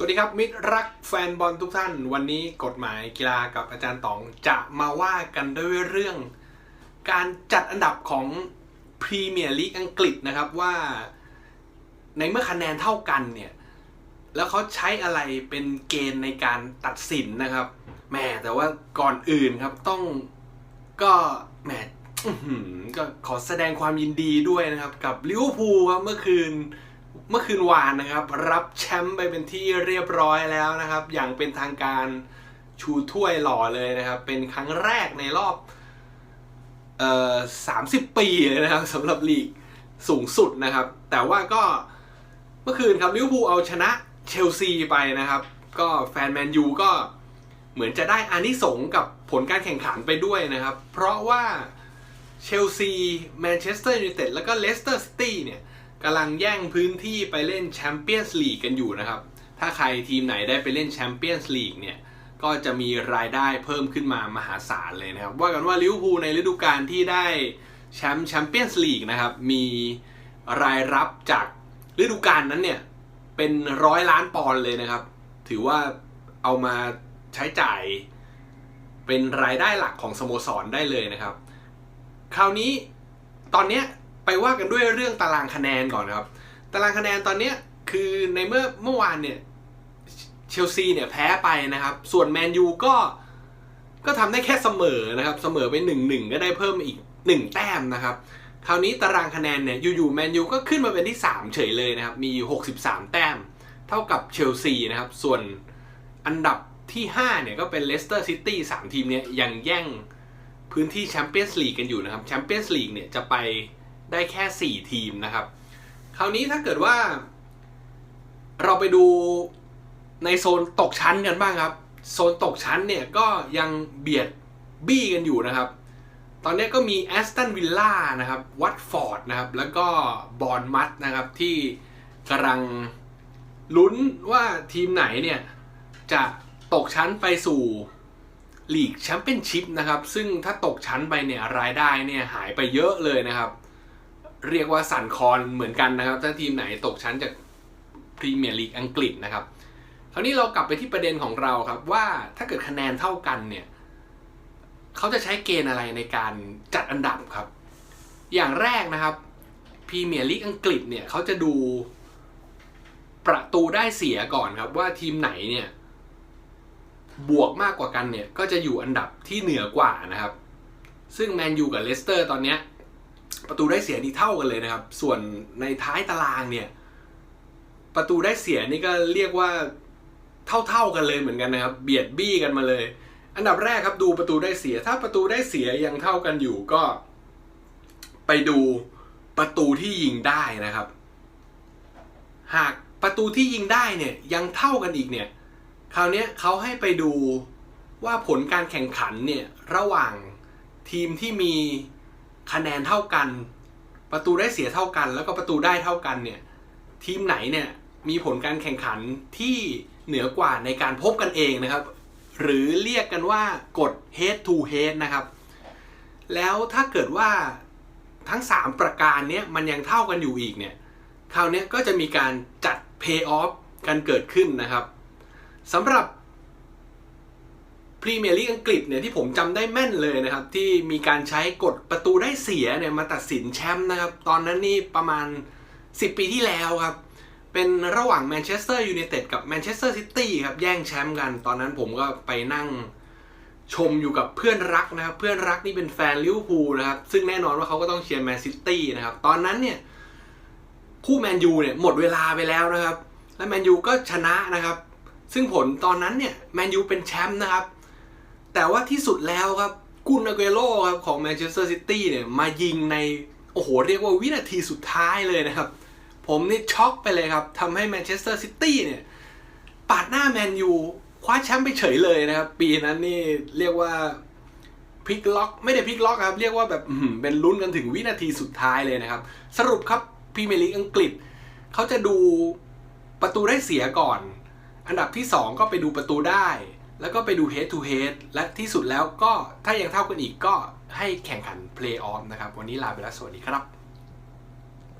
สวัสดีครับ มิตรรักแฟนบอลทุกท่าน วันนี้กฎหมายกีฬากับอาจารย์ต๋องจะมาว่ากันด้วยเรื่อง การจัดอันดับของพรีเมียร์ลีกอังกฤษนะครับว่า ในเมื่อคะแนนเท่ากันเนี่ย แล้วเขาใช้อะไรเป็นเกณฑ์ในการตัดสินนะครับแหมแต่ว่าก่อนอื่นครับต้องก็แหมก็ขอแสดงความยินดีด้วยนะครับ กับลิเวอร์พูลครับเมื่อคืน เมื่อคืนวานนะครับ รับแชมป์ไปเป็นที่เรียบร้อยแล้วนะครับ อย่างเป็นทางการชูถ้วยหล่อเลยนะครับ เป็นครั้งแรกในรอบเอ่อสามสิบปีเลยนะครับสำหรับลีกสูงสุดนะครับ แต่ว่าก็เมื่อคืนครับลิเวอร์พูลเอาชนะเชลซีไปนะครับ ก็แฟนแมนยูก็เหมือนจะได้อานิสงกับผลการแข่งขันไปด้วยนะครับ เพราะว่าเชลซีแมนเชสเตอร์ยูไนเต็ดแล้วก็เลสเตอร์ซิตี้เนี่ย กำลังแย่งพื้นที่ไปเล่นแชมเปี้ยนส์ลีกกันอยู่นะครับ ถ้าใครทีมไหนได้ไปเล่นแชมเปี้ยนส์ลีกเนี่ย ก็จะมีรายได้เพิ่มขึ้นมามหาศาลเลยนะครับ ว่ากันว่าลิเวอร์พูลในฤดูกาลที่ได้แชมป์แชมเปี้ยนส์ลีกนะครับ มีรายรับจากฤดูกาลนั้นเนี่ย เป็นร้อยล้านปอนด์เลยนะครับ ถือว่าเอามาใช้จ่ายเป็นรายได้หลักของสโมสรได้เลยนะครับ คราวนี้ตอนเนี้ย ไปว่ากันด้วยเรื่องตารางคะแนนก่อนนะครับ ตารางคะแนนตอนเนี้ยคือในเมื่อเมื่อวานเนี่ยเชลซีเนี่ยแพ้ไปนะครับ ส่วนแมนยูก็ก็ทำได้แค่เสมอนะครับ เสมอไปหนึ่งหนึ่งก็ได้เพิ่มอีกหนึ่งแต้มนะครับ คราวนี้ตารางคะแนนเนี่ยอยู่ๆแมนยูก็ขึ้นมาเป็นที่ 3 เฉยเลยนะครับ มี 63 แต้ม เท่ากับเชลซีนะครับ ส่วนอันดับที่ 5 เนี่ยก็เป็นเลสเตอร์ซิตี้สามทีมเนี่ยยังแย่งพื้นที่แชมเปี้ยนส์ลีกกันอยู่นะครับแชมเปี้ยนส์ลีกเนี่ยจะไป ได้แค่ 4 ทีมนะครับ คราวนี้ถ้าเกิดว่า เราไปดูในโซนตกชั้นกันบ้างครับ โซนตกชั้นเนี่ยก็ยังเบียดบี้กันอยู่นะครับ ตอนนี้ก็มีแอสตันวิลล่านะครับ วัตฟอร์ดนะครับ แล้วก็บอนมัตนะครับที่กำลังลุ้นว่าทีมไหนเนี่ยจะตกชั้นไปสู่ลีกแชมเปี้ยนชิพนะครับ ซึ่งถ้าตกชั้นไปเนี่ยรายได้เนี่ยหายไปเยอะเลยนะครับ เรียกว่าสั่นคอนเหมือนกันนะครับ ถ้าทีมไหนตกชั้นจากพรีเมียร์ลีกอังกฤษนะครับคราวนี้เรากลับไปที่ประเด็นของเราครับว่าถ้าเกิดคะแนนเท่ากันเนี่ยเขาจะใช้เกณฑ์อะไรในการจัดอันดับครับ อย่างแรกนะครับพรีเมียร์ลีกอังกฤษเนี่ยเขาจะดูประตูได้เสียก่อนครับว่าทีมไหนเนี่ยบวกมากกว่ากันเนี่ยก็จะอยู่อันดับที่เหนือกว่านะครับ ซึ่งแมนยูกับเลสเตอร์ตอนเนี้ย ประตูได้เสียนี่เท่ากันเลยนะครับ ส่วนในท้ายตารางเนี่ย ประตูได้เสียนี่ก็เรียกว่าเท่าๆกันเลยเหมือนกันนะครับ เบียดบี้กันมาเลย อันดับแรกครับดูประตูได้เสีย ถ้าประตูได้เสียยังเท่ากันอยู่ก็ ไปดูประตูที่ยิงได้นะครับ หากประตูที่ยิงได้เนี่ยยังเท่ากันอีกเนี่ย คราวนี้เขาให้ไปดูว่าผลการแข่งขันเนี่ยระหว่างทีมที่มี คะแนนเท่ากัน ประตูได้เสียเท่ากัน แล้วก็ประตูได้เท่ากันเนี่ยทีมไหนเนี่ยมีผลการแข่งขันที่เหนือกว่าในการพบกันเองนะครับ หรือเรียกกันว่ากฎ head to head นะครับ แล้วถ้าเกิดว่าทั้ง 3 ประการเนี้ยมันยังเท่ากันอยู่อีกเนี่ยคราวนี้ก็จะมีการจัด pay off กันเกิดขึ้นนะครับสำหรับ พรีเมียร์ลีกอังกฤษเนี่ยที่ผมจำได้แม่นเลยนะครับ ที่มีการใช้กฎประตูได้เสียเนี่ยมาตัดสินแชมป์นะครับ ตอนนั้นนี่ประมาณ 10 ปีที่แล้วครับ เป็นระหว่างแมนเชสเตอร์ยูไนเต็ดกับแมนเชสเตอร์ซิตี้ครับ แย่งแชมป์กัน ตอนนั้นผมก็ไปนั่งชมอยู่กับเพื่อนรักนะครับ เพื่อนรักนี่เป็นแฟนลิเวอร์พูลนะครับ ซึ่งแน่นอนว่าเขาก็ต้องเชียร์แมนซิตี้นะครับ ตอนนั้นเนี่ยคู่แมนยูเนี่ยหมดเวลาไปแล้วนะครับ และแมนยูก็ชนะนะครับ ซึ่งผลตอนนั้นเนี่ยแมนยูเป็นแชมป์นะครับ แต่ว่าที่สุดแล้วครับกุนอาเกโรครับของแมนเชสเตอร์ซิตี้เนี่ยมายิงใน โอ้โห เรียกว่าวินาทีสุดท้ายเลยนะครับ ผมนี่ช็อกไปเลยครับทำให้แมนเชสเตอร์ซิตี้เนี่ย ปาดหน้าแมนยูคว้าแชมป์ไปเฉยเลยนะครับ ปีนั้นนี่เรียกว่าพลิกล็อก ไม่ได้พลิกล็อกครับ เรียกว่าแบบเป็นลุ้นกันถึงวินาทีสุดท้ายเลยนะครับ สรุปครับพรีเมียร์ลีกอังกฤษเขาจะดูประตูได้เสียก่อน อันดับที่ 2 ก็ไปดูประตูได้ แล้วก็ไปดู head to head และที่สุดแล้วก็ถ้ายังเท่ากันอีกก็ให้แข่งขัน play off นะครับ วันนี้ลาไปแล้วสวัสดีครับ